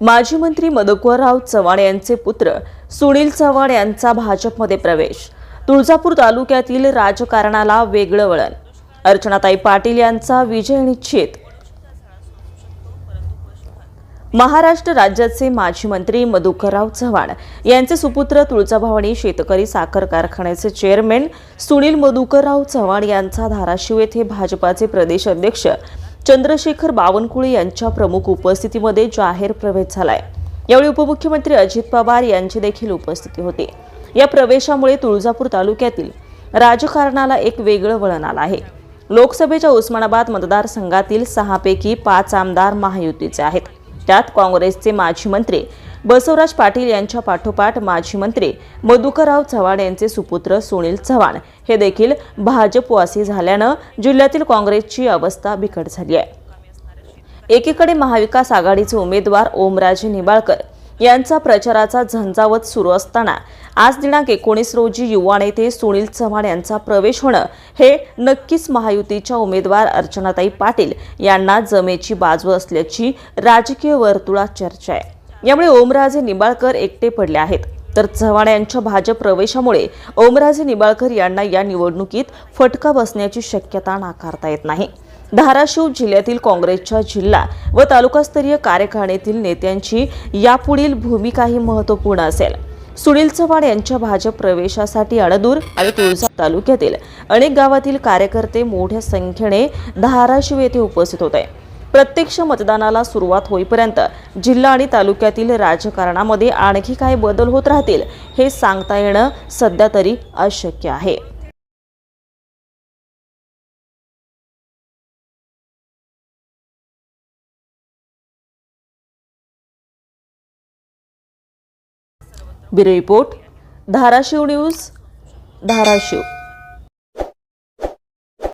माजी मंत्री मधुकरराव चव्हाण यांचे पुत्र सुनील चव्हाण यांचा भाजपमध्ये प्रवेश. तुळजापूर तालुक्यातील राजकारणाला वेगळं वळण. अर्चनाताई पाटील यांचा विजय निश्चित. महाराष्ट्र राज्याचे माजी मंत्री मधुकरराव चव्हाण यांचे सुपुत्र तुळजाभवानी शेतकरी साखर कारखान्याचे चेअरमॅन सुनील मधुकरराव चव्हाण यांचा धाराशिव येथे भाजपाचे प्रदेश अध्यक्ष चंद्रशेखर बावनकुळे यांच्या प्रमुख उपस्थितीमध्ये जाहीर प्रवेश झालाय. यावेळी उपमुख्यमंत्री अजित पवार यांची देखील उपस्थिती होती. या प्रवेशामुळे तुळजापूर तालुक्यातील राजकारणाला एक वेगळं वळण आलं आहे. लोकसभेच्या उस्मानाबाद मतदारसंघातील सहापैकी पाच आमदार महायुतीचे आहेत. त्यात काँग्रेसचे माजी मंत्री बसवराज पाटील यांच्या पाठोपाठ माजी मंत्री मधुकरराव चव्हाण यांचे सुपुत्र सुनील चव्हाण हे देखील भाजपवासी झाल्यानं जिल्ह्यातील काँग्रेसची अवस्था बिकट झाली आहे. एकीकडे महाविकास आघाडीचे उमेदवार ओमराजे निबाळकर यांचा प्रचाराचा झंझावत सुरू असताना आज दिनांक एकोणीस रोजी युवा नेते सुनील चव्हाण यांचा प्रवेश होणं हे नक्कीच महायुतीच्या उमेदवार अर्चनाताई पाटील यांना जमेची बाजू असल्याची राजकीय वर्तुळात चर्चा आहे. यामुळे ओमराजे निंबाळकर एकटे पडले आहेत. तर चव्हाण यांच्या भाजप प्रवेशामुळे ओमराजे निंबाळकर यांना या निवडणुकीत फटका बसण्याची शक्यता नाकारता येत नाही. धाराशिव जिल्ह्यातील काँग्रेसच्या जिल्हा व तालुकास्तरीय कार्यकारिणीतील नेत्यांची यापुढील भूमिकाही महत्त्वपूर्ण असेल. सुनील चव्हाण यांच्या भाजप प्रवेशासाठी अणदूर आणि तुळजा तालुक्यातील अनेक गावातील कार्यकर्ते मोठ्या संख्येने धाराशिव येथे उपस्थित होते. प्रत्यक्ष मतदानाला सुरुवात होईपर्यंत जिल्हा आणि तालुक्यातील राजकारणामध्ये आणखी काय बदल होत राहतील हे सांगता येणं सध्या तरी अशक्य आहे. Bureau report Dharashiv news Dharashiv.